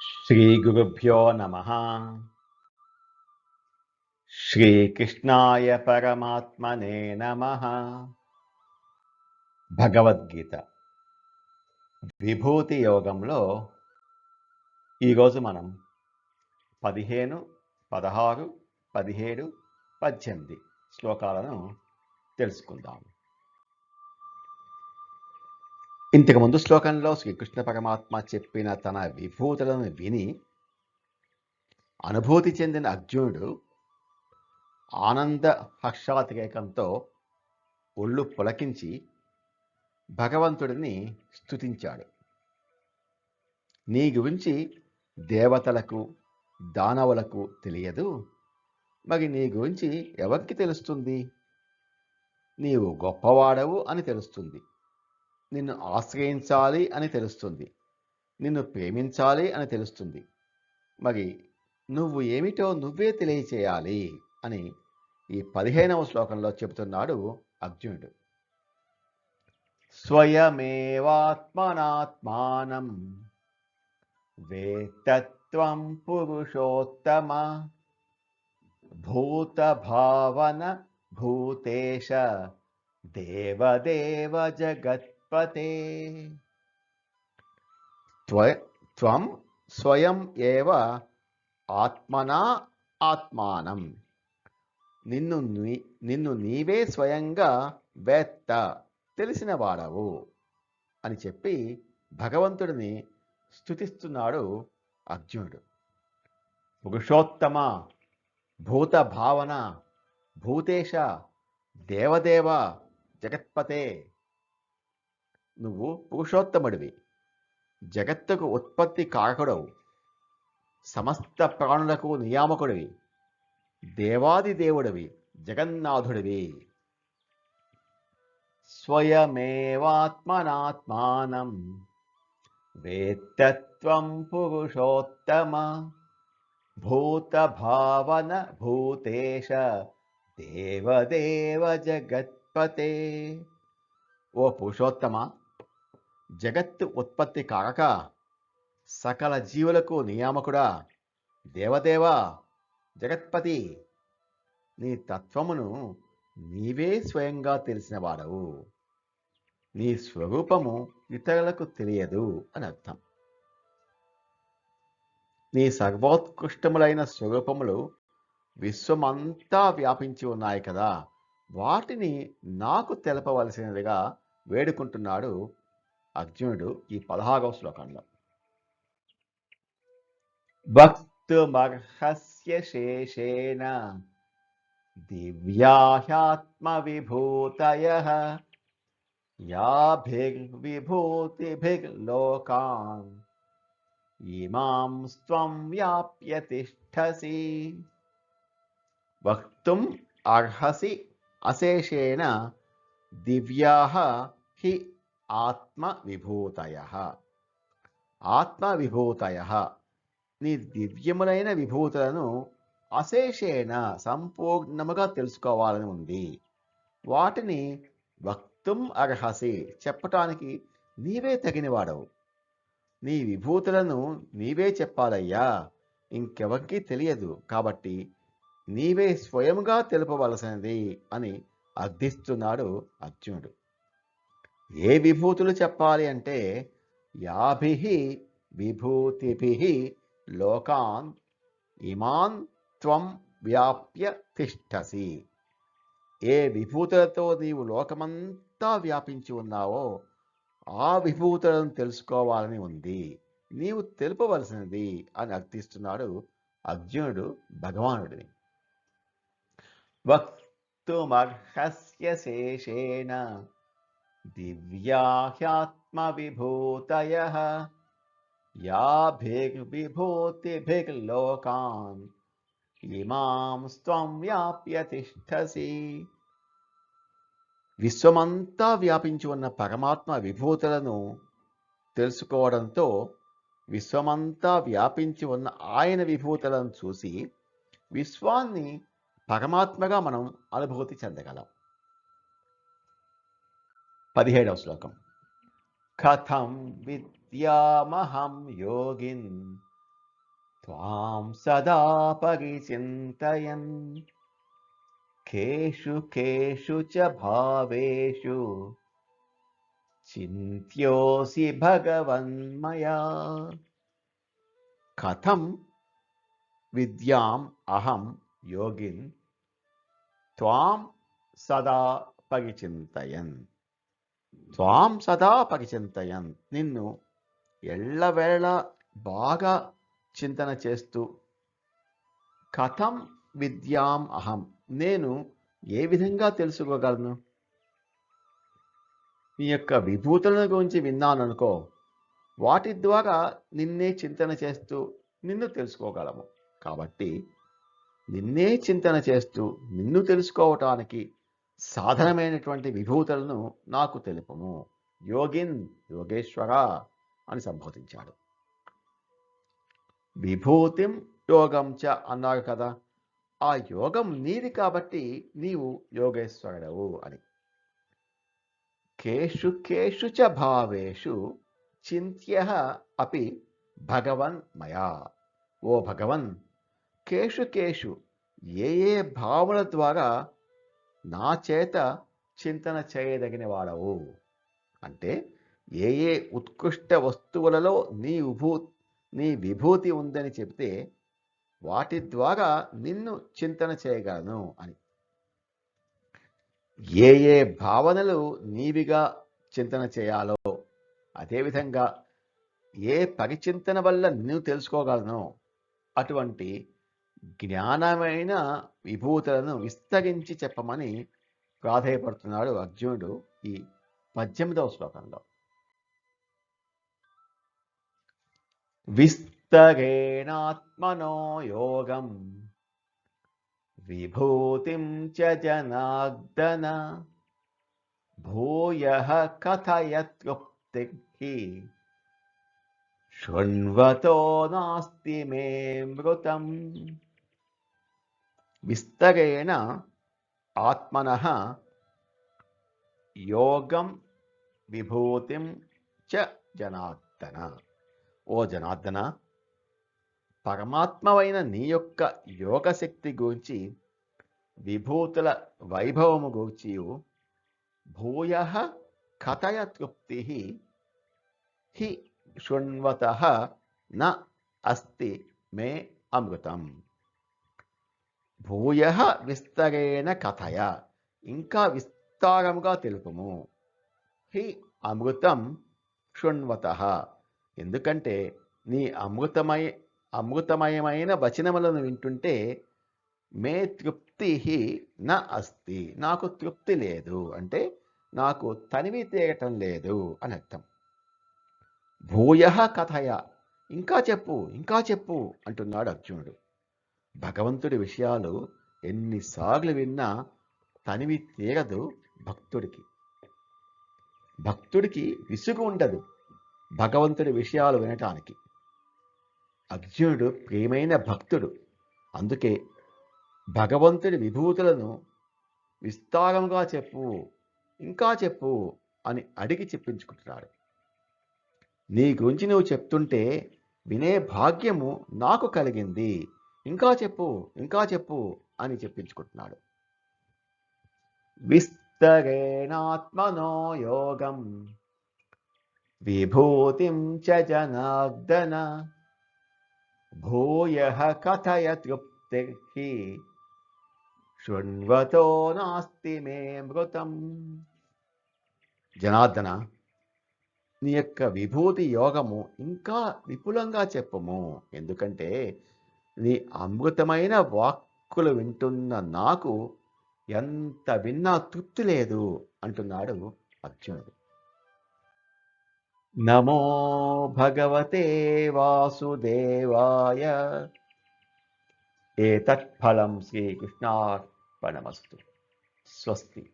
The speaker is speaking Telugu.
శ్రీగురుభ్యో నమ శ్రీకృష్ణాయ పరమాత్మనే నమ భగవద్గీత విభూతి యోగంలో ఈరోజు మనం పదిహేను పదహారు పదిహేడు పద్దెనిమిది శ్లోకాలను తెలుసుకుందాము ఇంతకు ఇంతకుముందు శ్లోకంలో శ్రీకృష్ణ పరమాత్మ చెప్పిన తన విభూతులను విని అనుభూతి చెందిన అర్జునుడు ఆనంద హర్షాతిరేకంతో ఒళ్ళు పులకించి భగవంతుడిని స్తుతించాడు. నీ గురించి దేవతలకు దానవులకు తెలియదు. మరి నీ గురించి ఎవరికి తెలుస్తుంది? నీవు గొప్పవాడవు అని తెలుస్తుంది. నిన్ను ఆశ్రయించాలి అని తెలుస్తుంది. నిన్ను ప్రేమించాలి అని తెలుస్తుంది. మరి నువ్వు ఏమిటో నువ్వే తెలియచేయాలి అని ఈ పదిహేనవ శ్లోకంలో చెబుతున్నాడు అర్జునుడు. స్వయమేవాత్మనాత్మానం వేతత్వం పురుషోత్తమ భూతభావన భూతేశ దేవదేవ జగత్ త్వ- త్వం స్వయం ఏవ ఆత్మనా ఆత్మానం. నిన్ను నీ- నిన్ను నీవే స్వయంగా వేత్త తెలిసిన వాడవు అని చెప్పి భగవంతుడిని స్తుతిస్తున్నాడు అర్జునుడు. పురుషోత్తమ భూత భావన భూతేశ దేవదేవ జగత్పతే నువ్వు పురుషోత్తముడివి జగత్తుకు ఉత్పత్తి కారకుడవు సమస్త ప్రాణులకు నియామకుడివి దేవాది దేవుడివి జగన్నాథుడివి స్వయమేవాత్మనాత్మానం వేత్తత్వం పురుషోత్తమ భూతభావన భూతేశ దేవదేవ జగత్పతే ఓ పురుషోత్తమ జగత్తు ఉత్పత్తి కాక సకల జీవులకు నియామకుడా దేవదేవా జగత్పతి. నీ తత్వమును నీవే స్వయంగా తెలిసిన వాడవు నీ స్వరూపము ఇతరులకు తెలియదు అని అర్థం. నీ సర్వోత్కృష్టములైన స్వరూపములు విశ్వమంతా వ్యాపించి ఉన్నాయి కదా వాటిని నాకు తెలపవలసినదిగా వేడుకుంటున్నాడు అర్జునుడు ఈ పదహారవ శ్లోకంలో. భక్తుమర్హస్య శేషేణ దివ్యాహ్యాత్మవిభూతయ యాభిర్విభూతిభిర్లోకాన్ ఇమాం స్వం వ్యాప్య తిష్టసి వక్తుం అర్హసి అశేషేణ దివ్యాః హి ఆత్మవిభూతయ. ఆత్మవిభూతయ. నీ దివ్యములైన విభూతులను అశేషేణ సంపూర్ణముగా తెలుసుకోవాలని ఉంది. వాటిని వక్తుం అర్హసి చెప్పటానికి నీవే తగినవాడవు. నీ విభూతులను నీవే చెప్పాలయ్యా. ఇంకెవరికి తెలియదు కాబట్టి నీవే స్వయంగా తెలుపవలసినది అని అర్థిస్తున్నాడు అర్జునుడు. ఏ విభూతులు చెప్పాలి అంటే యాభి విభూతిభి లోకాన్ ఇమాన్ త్వం వ్యాప్య తిష్టసి. ఏ విభూతులతో నీవు లోకమంతా వ్యాపించి ఉన్నావో ఆ విభూతులను తెలుసుకోవాలని ఉంది. నీవు తెలుపవలసినది అని అర్థిస్తున్నాడు అర్జునుడు భగవానుడిని. వక్తుమర్హస్య శేషేణ దివ్యాహ్యాత్మవిభూతయ యాభిర్విభూతిభిర్లోకాన్ ఇమాం స్వం వ్యాప్య తిష్టసి విశ్వమంతా వ్యాపించి ఉన్న పరమాత్మ విభూతులను తెలుసుకోవడంతో విశ్వమంతా వ్యాపించి ఉన్న ఆయన విభూతులను చూసి విశ్వాన్ని పరమాత్మగా మనం అనుభూతి చెందగలం. పదిహేడవ శ్లోకం కథం విద్యామహం యోగిన్ త్వాం సదా పరిచింతయన్ కేషు కేషు చ భావేషు చింత్యోసి భగవన్మయా కథం విద్యాం అహం యోగిన్ త్వాం సదా పరిచింతయన్ త్వాం సదా పరిచింతయన్. నిన్ను ఎళ్ళవేళ బాగా చింతన చేస్తూ కథం విద్యాం అహం. నేను ఏ విధంగా తెలుసుకోగలను? నీ యొక్క విభూతులను గురించి విన్నాను అనుకో వాటి ద్వారా నిన్నే చింతన చేస్తూ నిన్ను తెలుసుకోగలము. కాబట్టి నిన్నే చింతన చేస్తూ నిన్ను తెలుసుకోవటానికి సాధనమైనటువంటి విభూతులను నాకు తెలుపము. యోగిన్ యోగేశ్వర అని సంబోధించాడు. విభూతిం యోగం చ అన్నారు కదా ఆ యోగం నీది కాబట్టి నీవు యోగేశ్వరుడవు అని. కేషు కేషు చ భావేషు చింత్య అపి భగవన్ మయా. ఓ భగవన్ కేషు కేషు ఏ ఏ భావన ద్వారా నా చేత చింతన చేయదగిన వాడవు అంటే ఏ ఏ ఉత్కృష్ట వస్తువులలో నీ విభూ నీ విభూతి ఉందని చెప్తే వాటి ద్వారా నిన్ను చింతన చేయగలను అని. ఏ ఏ భావనలు నీవిగా చింతన చేయాలో అదేవిధంగా ఏ పరిచింతన వల్ల నేను తెలుసుకోగలను అటువంటి జ్ఞానమైన విభూతులను విస్తరించి చెప్పమని ప్రాధేయపడుతున్నాడు అర్జునుడు ఈ పద్దెనిమిదవ శ్లోకంలో. విస్తరేణాత్మనో యోగం విభూతిం చ జనార్దన భూయ కథయత్యుక్తి శృణ్వతో నాస్తి మే మృతం. విస్తరేణ ఆత్మన యోగం విభూతిం చ జనార్దన ఓ జనార్దన పరమాత్మవైన నీ యొక్క యోగశక్తి గురించి విభూతుల వైభవము గూర్చి భూయ కథయ తృప్తి హి శృణ్వత న అస్తి మే అమృతం। భూయ విస్తరేణ కథయ. ఇంకా విస్తారముగా తెలుపము. హి అమృతం శృణ్వత ఎందుకంటే నీ అమృతమయ అమృతమయమైన వచనములను వింటుంటే మే తృప్తి న అస్తి. నాకు తృప్తి లేదు. అంటే నాకు తనివి తీయటం లేదు అని అర్థం. భూయ కథయ. ఇంకా చెప్పు ఇంకా చెప్పు అంటున్నాడు అర్జునుడు. భగవంతుడి విషయాలు ఎన్నిసార్లు విన్నా తనివి తీరదు భక్తుడికి. భక్తుడికి విసుగు ఉండదు భగవంతుడి విషయాలు వినటానికి. అర్జునుడు ప్రియమైన భక్తుడు. అందుకే భగవంతుడి విభూతులను విస్తారంగా చెప్పు ఇంకా చెప్పు అని అడిగి చెప్పించుకుంటున్నాడు. నీ గురించి నువ్వు చెప్తుంటే వినే భాగ్యము నాకు కలిగింది. ఇంకా చెప్పు ఇంకా చెప్పు అని చెప్పించుకుంటున్నాడు. విస్తరేణాత్మనో యోగం విభూతిం చ జనార్దన భూయ కథయ తృప్తి శృణ్వతో నాస్తి మే మృతం. జనార్దన నీ యొక్క విభూతి యోగము ఇంకా విపులంగా చెప్పము. ఎందుకంటే నీ అమృతమైన వాక్కులు వింటున్న నాకు ఎంత విన్నా తృప్తి లేదు అంటున్నాడు అర్జునుడు. నమో భగవతే వాసుదేవాయ. ఏతత్ఫలం శ్రీకృష్ణార్పణమస్తు. స్వస్తి.